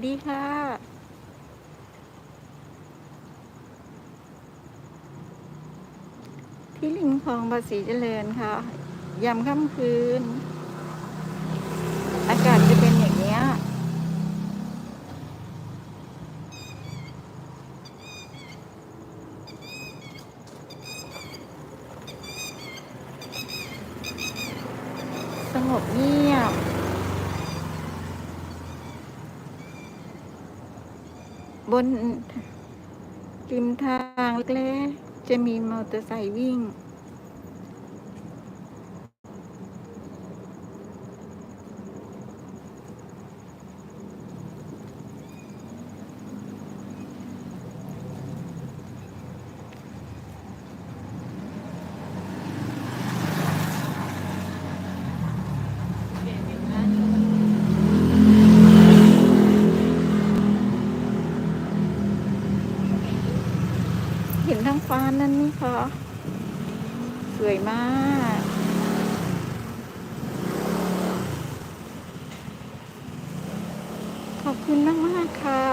วัสดีค่ะที่ลิงคลองภาษีเจริญค่ะยามค่ำคืน อากาศจะเป็นอย่างเนี้ย สงบเงียบ บ นริมทางเล็กๆจะมีมอเตอร์ไซค์วิ่ง เห็นท้องฟ้า นั่นนี่คะ สวยมากขอบคุณมากมากค่ะ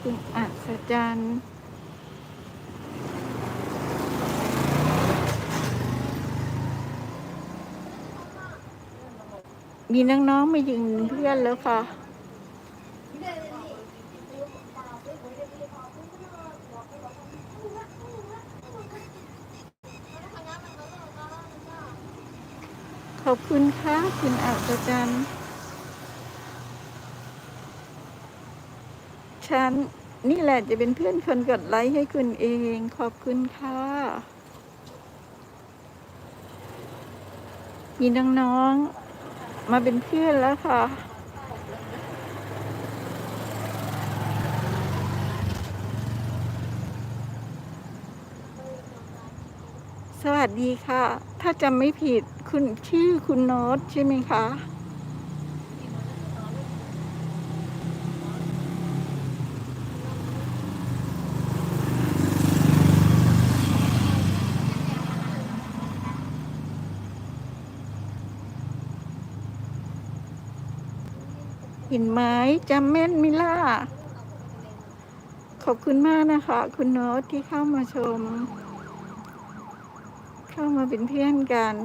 คุณอัศจรรย์มีน้องๆมายืนเพื่อนแล้วค่ะ ขอบคุณค่ะ คุณอัศจรรย์ฉันนี่แหละจะเป็นเพื่อนคนกดไลค์ให้คุณเอง ขอบคุณค่ะ มีน้องๆ มาเป็นเพื่อนแล้วค่ะสวัสดีค่ะ ถ้าจำไม่ผิด คุณชื่อคุณโน้ตใช่ไหมคะเห็นไหมจำแม่นมิล่า ขอบคุณมากนะคะ คุณโน้ตที่เข้ามาชม เข้ามาเป็นเพื่อนกัน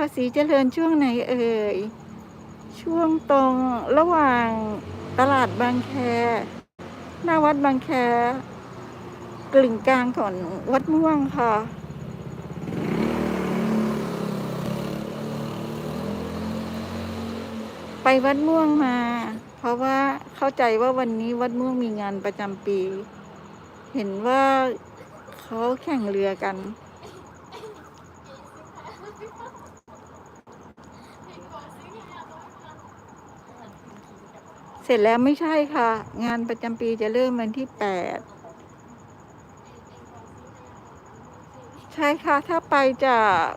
ภาษีเจริญช่วงไหนเอ่ย ช่วงตรงระหว่างตลาดบางแค หน้าวัดบางแคกลึงกลางของวัดม่วงค่ะ ไปวัดม่วงมา เพราะว่าเข้าใจว่าวันนี้วัดม่วงมีงานประจำปี เห็นว่าเขาแข่งเรือกัน เสร็จแล้วไม่ใช่ค่ะ งานประจำปีจะเริ่มวันที่แปดใช่ค่ะ ถ้าไปจาก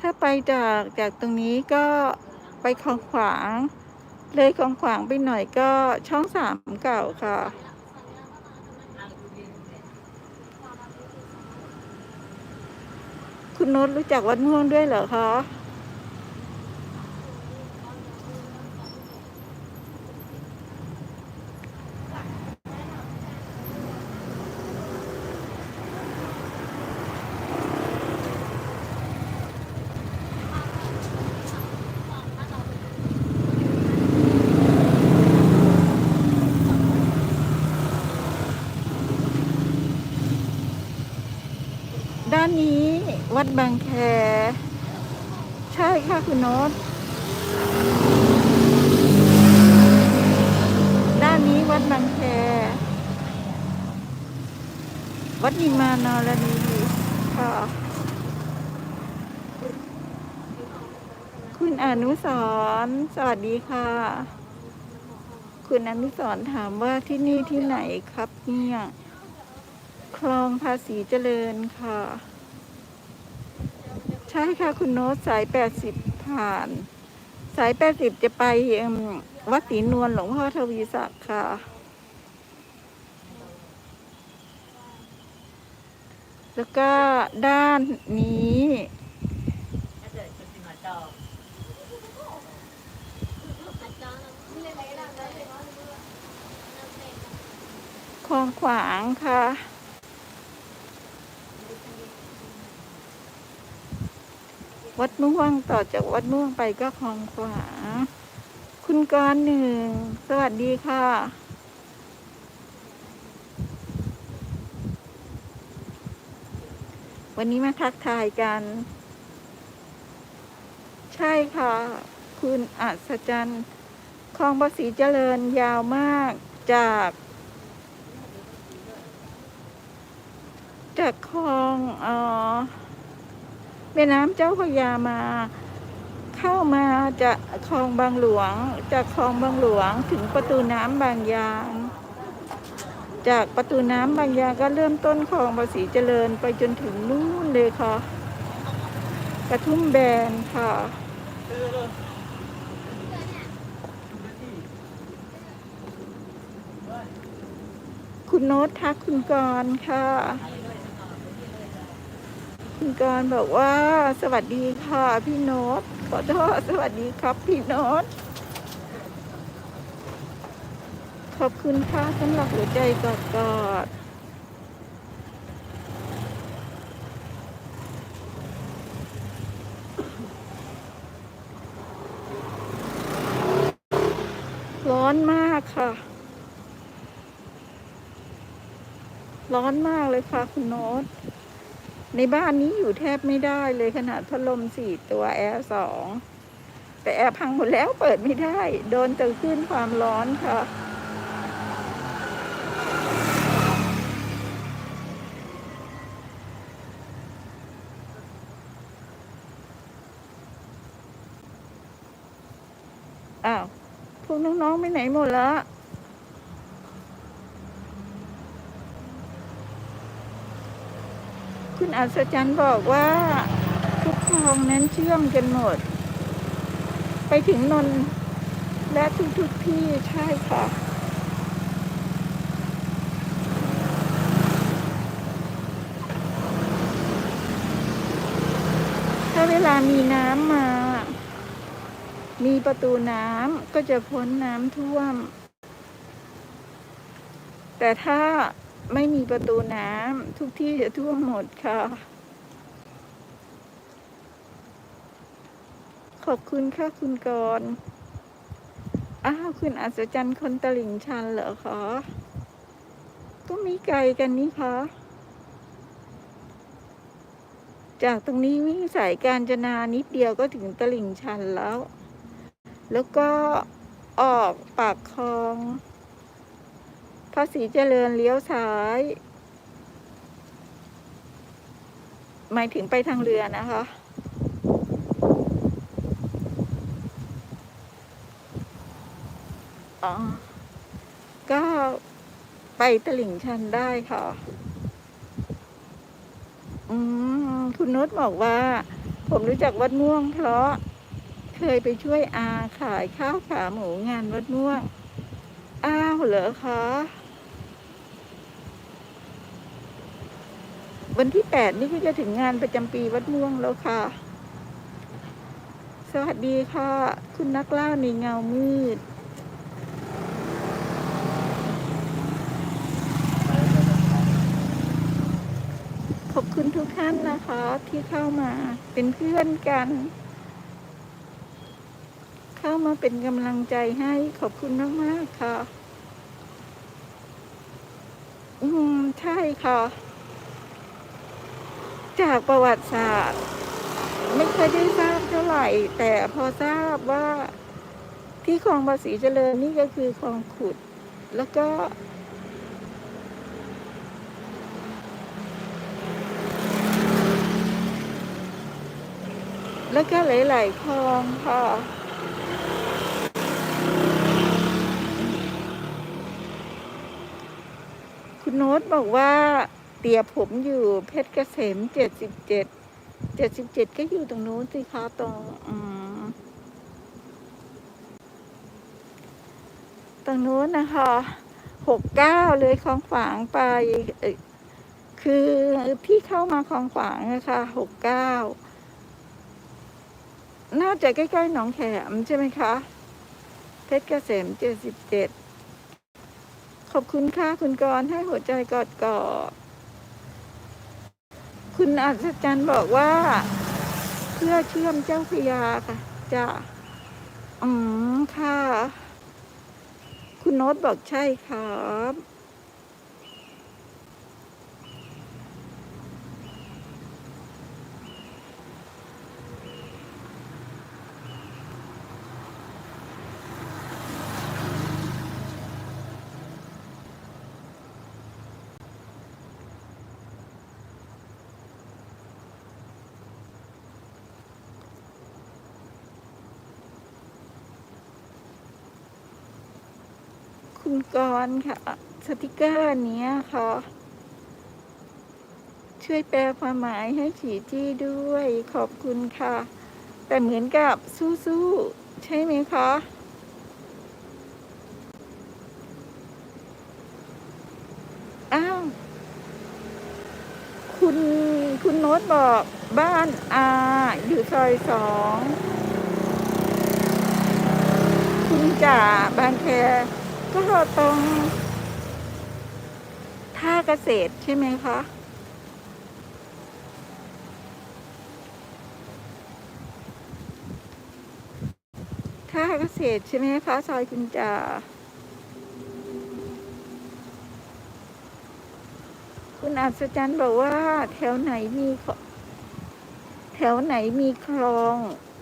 ถ้าไปจากจากตรงนี้ก็ไปคลองขวาง เลยคลองขวางไปหน่อยก็ช่องสามเก่าค่ะคุณน้ตรู้จักวัดม่วงด้วยเหรอคะ ด้านนี้ วัดบางแค ใช่ค่ะคุณโน้ตด้านนี้วัดบางแค วัดนิมานรดีค่ะ คุณอนุสรสวัสดีค่ะ คุณอนุสรถามว่าที่นี่ที่ไหนครับเนี่ยคลองภาษีเจริญค่ะ ใช่ค่ะคุณโน้ตสายแปดสิบผ่าน สายแปดสิบจะไปวัดศรีนวลหลวงพ่อทวีศักดิ์ค่ะ แล้วก็ด้านนี้คลองขวางค่ะ วัดม่วงต่อจากวัดม่วงไปก็คลองขวา คุณกรหนึ่ง สวัสดีค่ะ วันนี้มาทักทายกัน ใช่ค่ะ คุณอัศจรรย์คลองภาษีเจริญยาวมากจากจากคลองอ่อ แม่น้ำเจ้าพระยามา เข้ามาจากคลองบางหลวง จากคลองบางหลวงถึงประตูน้ำบางยาง จากประตูน้ำบางยางก็เริ่มต้นคลองภาษีเจริญไปจนถึงนู่นเลยค่ะ กระทุ่มแบนค่ะคุณโน้ตทักคุณกรณ์ค่ะ คุณกรบอกว่า สวัสดีค่ะพี่โน้ตขอโทษสวัสดีครับพี่โน้ตขอบคุณค่ะสำหรับหัวใจกอดกอดร้อนมากค่ะ ร้อนมากเลยค่ะคุณโน้ต ในบ้านนี้อยู่แทบไม่ได้เลยขนาดพัดลมสี่ตัวแอร์สองแต่แอร์พังหมดแล้วเปิดไม่ได้ โดนตึขึ้นความร้อนค่ะ อ้าว พวกน้อง ๆ ไปไหนหมดละ คุณอัศจรรย์บอกว่า ทุกคลองนั้นเชื่อมกันหมด ไปถึงนนท์และทุกๆที่ใช่ค่ะ ถ้าเวลามีน้ำมา มีประตูน้ำก็จะพ้นน้ำท่วม แต่ถ้า ไม่มีประตูน้ำทุกที่จะท่วมหมดค่ะ ขอบคุณค่ะคุณกรอ้าวคุณอัศจรรย์คนตลิ่งชันเหรอคะก็มีไกลกันนี่คะจากตรงนี้วิ่งสายการจนานิดเดียวก็ถึงตลิ่งชันแล้ว แล้วก็ออกปากคลอง ภาษีเจริญเลี้ยวซ้าย หมายถึงไปทางเรือนะคะ ก็ไปตลิ่งชันได้ค่ะ อืม คุณนุชบอกว่า ผมรู้จักวัดม่วงเพราะเคยไปช่วยอาขายข้าวขาหมูงานวัดม่วง อ้าวเหรอคะ วันที่แปดนี่ก็จะถึงงานประจำปีวัดม่วงแล้วค่ะ สวัสดีค่ะ คุณนักล่าในเงามืด ขอบคุณทุกท่านนะคะ ที่เข้ามาเป็นเพื่อนกัน เข้ามาเป็นกำลังใจให้ขอบคุณมาก ๆ ค่ะ อืม ใช่ค่ะ จากประวัติศาสตร์ ไม่เคยได้ทราบเท่าไหร่ แต่พอทราบว่าที่คลองภาษีเจริญนี่ก็คือคลองขุด แล้วก็ แล้วก็หลาย ๆ คลองค่ะคุณโน้ตบอกว่า เตียผมอยู่เพชรเกษมเจ็ดสิบเจ็ดเจ็ดสิบเจ็ดก็อยู่ตรงนู้นสิคะตรงตรงนู้นนะคะหกเก้าเลยคลองฝางไปคือที่เข้ามาคลองฝางนะคะหกเก้าน่าจะใกล้ๆหนองแขมใช่ไหมคะ เพชรเกษมเจ็ดสิบเจ็ดขอบคุณค่ะ คุณกรให้หัวใจกอดกอด คุณอัศจรรย์บอกว่า เพื่อเชื่อมเจ้าพยาค่ะ จะอืมค่ะ คุณโน้ตบอกใช่ครับ คุณกรณ์ค่ะ สติกเกอร์นี้ค่ะ ช่วยแปลความหมายให้ฉีจี้ด้วยขอบคุณค่ะ แต่เหมือนกับสู้ๆ ใช่ไหมคะอ้าวคุณคุณโน้ตบอกบ้านอาอยู่ซอยสอง คุณจ่าบางแค ก็ตรงท่าเกษตรใช่ไหมคะท่าเกษตรใช่ไหมคะซอยคุณจาคุณอัศจรรย์บอกว่า แถวไหนมีแถวไหนมีคลอง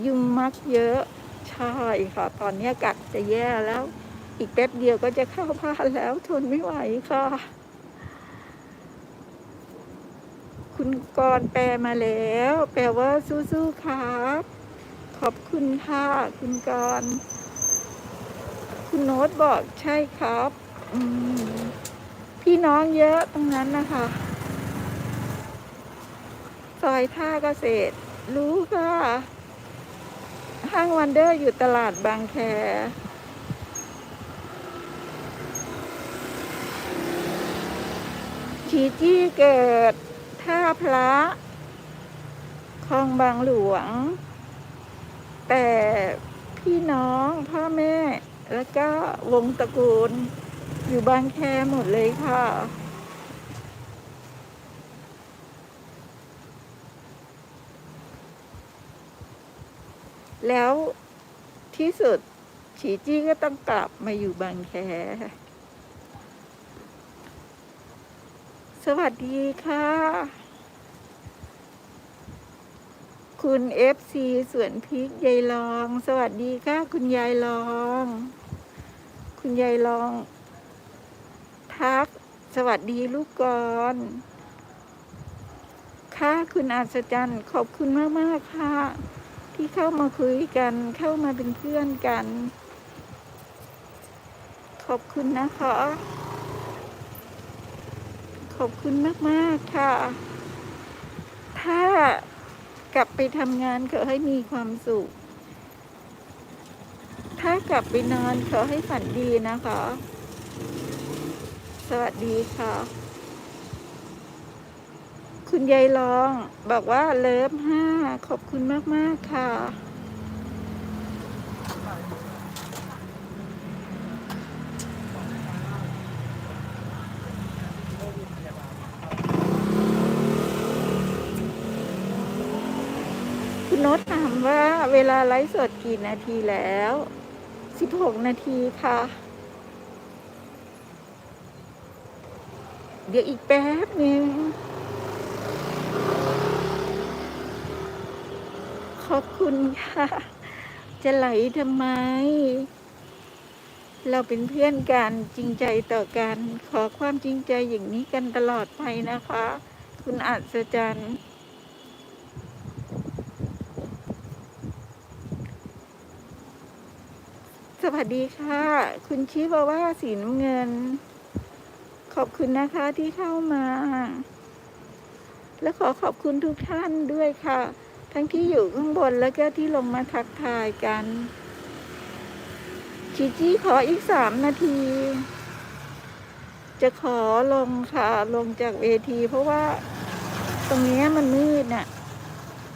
ยุงมักเยอะ ใช่ค่ะ ตอนนี้กัดจะแย่แล้ว อีกแป๊บเดียวก็จะเข้าบ้านแล้วทนไม่ไหวค่ะ คุณกรแปลมาแล้ว แปลว่าสู้ๆครับ ขอบคุณค่ะคุณกรคุณโน้ตบอกใช่ครับพี่น้องเยอะตรงนั้นนะคะ ซอยท่าเกษตร รู้ค่ะ ห้างวันเดอร์อยู่ตลาดบางแค ชีจี้เกิดท่าพระคลองบางหลวง แต่พี่น้องพ่อแม่แล้วก็วงตระกูล อยู่บางแคหมดเลยค่ะ แล้วที่สุดฉีจี้ก็ต้องกลับมาอยู่บางแค สวัสดีค่ะ คุณเอฟซีสวนพริกยายลอง สวัสดีค่ะ คุณยายลอง คุณยายลอง ทัก สวัสดีลูกกรณ์ค่ะคุณอัศจรรย์ขอบคุณมากๆค่ะ ที่เข้ามาคุยกันเข้ามาเป็นเพื่อนกัน ขอบคุณนะคะ อบคุณมากๆค่ะ ถ้ากลับไปทำงานขอให้มีความสุข ถ้ากลับไปนอนขอให้ฝันดีนะคะ สวัสดีค่ะ คุณยายลองบอกว่าเลิฟห้าขอบคุณมาก ๆ ค่ะ น้ตถามว่าเวลาไลฟ์สดกี่นาทีแล้ว16นาทีค่ะ เดี๋ยวอีกแป๊บนึงขอบคุณค่ะ จะไหลทำไม เราเป็นเพื่อนกันจริงใจต่อกัน ขอความจริงใจอย่างนี้กันตลอดไปนะคะ คุณอัศจรรย์ วัสดีค่ะ คุณชิวาว่าสีน้ำเงิน ขอบคุณนะคะที่เข้ามา และขอขอบคุณทุกท่านด้วยค่ะ ทั้งที่อยู่ข้างบนแล้วก็ที่ลงมาทักทายกันชีจี้ขออีกสามนาที จะขอลงค่ะ ลงจากเวที เพราะว่าตรงเนี้ยมันมืดน่ะ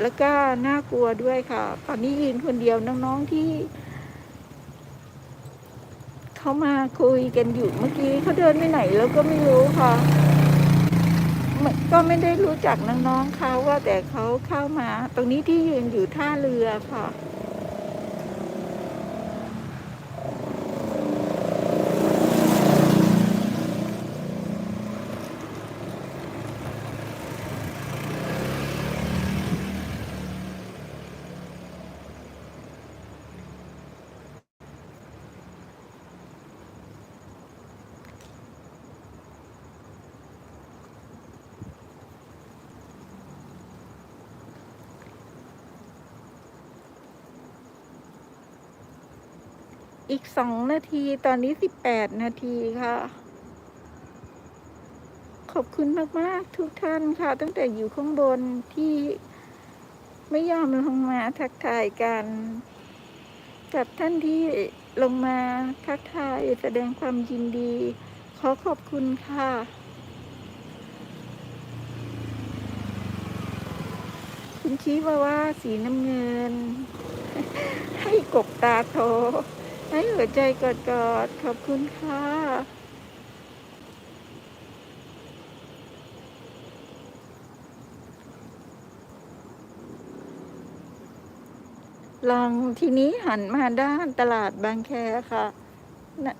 แล้วก็น่ากลัวด้วยค่ะ ตอนนี้ยืนคนเดียวน้องๆที่ เขามาคุยกันอยู่เมื่อกี้เขาเดินไปไหนแล้วก็ไม่รู้ค่ะ ก็ไม่ได้รู้จักน้องๆเขาว่าแต่เขาเข้ามา ตรงนี้ที่ยืนอยู่ท่าเรือค่ะ อีกสองนาทีตอนนี้สิบแปดนาทีค่ะ ขอบคุณมาก ๆ ทุกท่านค่ะ ตั้งแต่อยู่ข้างบนที่ไม่ยอมลงมาทักทายกัน กับท่านที่ลงมาทักทายแสดงความยินดี ขอขอบคุณค่ะคุณชี้ว่าว่าสีน้ำเงิน ให้กบตาโต ให้หัวใจกอดๆขอบคุณค่ะลองทีนี้หันมาด้านตลาดบางแคค่ะนะ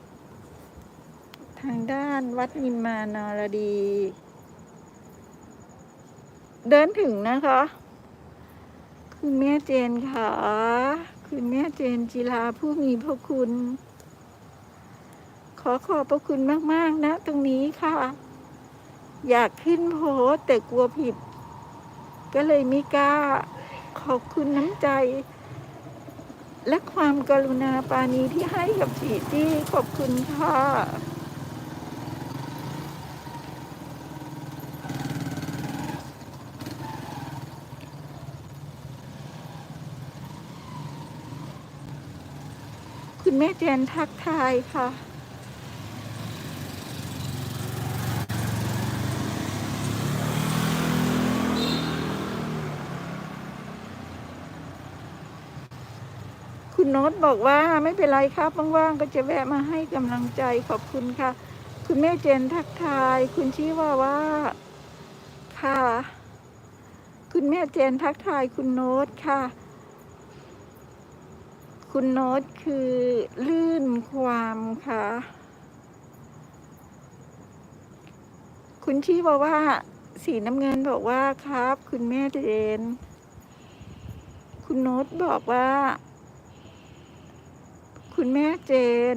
ทางด้านวัดนิมมานารดี เดินถึงนะคะ คุณแม่เจนค่ะ คุณแม่เจนจิลาผู้มีพระคุณ ขอขอบพระคุณมาก ๆ นะ ตรงนี้ค่ะ อยากขึ้นโพสแต่กลัวผิด ก็เลยไม่กล้า ขอบคุณน้ำใจ และความกรุณาปาณีที่ให้กับจีจี้ขอบคุณค่ะ แม่แจนทักทายค่ะ คุณโน้ตบอกว่าไม่เป็นไรครับว่างๆก็จะแวะมาให้กำลังใจขอบคุณค่ะ คุณแม่เจนทักทาย คุณชี้ว่าว่าค่ะ คุณแม่เจนทักทายคุณโน้ตค่ะ คุณโน้ตคือลื่นความค่ะ คุณชี้บอกว่า สีน้ำเงินบอกว่าครับ คุณแม่เจนคุณโน้ตบอกว่า คุณแม่เจน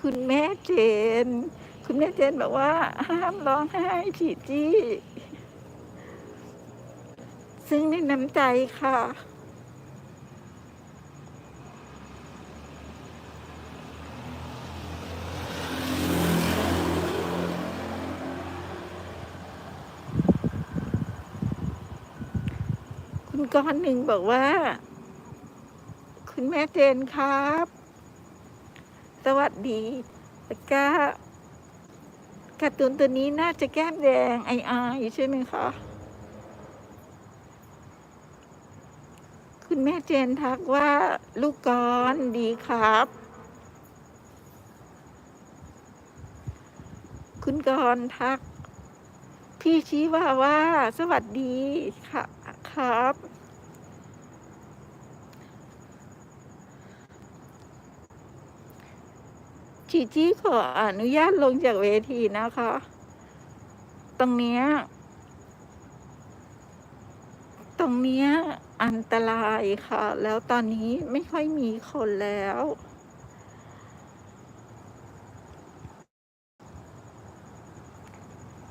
คุณแม่เจน คุณแม่เจนบอกว่า ห้ามร้องไห้ฉีจี้ ซึ่งในน้ำใจค่ะ คุณก้อนหนึ่งบอกว่า คุณแม่เจนครับ สวัสดีแล้วก็การ์ตูนตัวนี้น่าจะแก้มแดงไอไอใช่ไหมคะ คุณแม่เจนทักว่าลูกกรดีครับ คุณกรณ์ทัก พี่ชี้ว่าว่าสวัสดีค่ะครับจีจี้ขออนุญาตลงจากเวทีนะคะ ตรงเนี้ย ตรงเนี้ย อันตรายค่ะ แล้วตอนนี้ไม่ค่อยมีคนแล้ว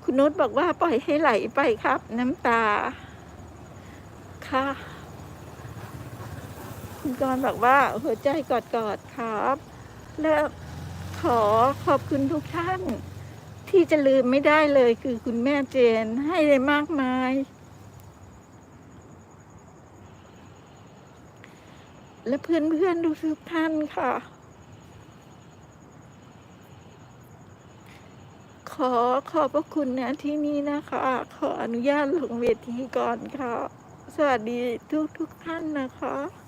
คุณนุชบอกว่าปล่อยให้ไหลไปครับ น้ำตา ค่ะ คุณกรบอกว่าหัวใจกอดๆครับ และขอขอบคุณทุกท่าน ที่จะลืมไม่ได้เลยคือคุณแม่เจนให้ได้มากมาย และเพื่อนๆทุกท่านค่ะ ขอขอบพระคุณนะที่นี่นะคะ ขออนุญาตลงเวทีก่อนค่ะ สวัสดีทุกๆท่านนะคะ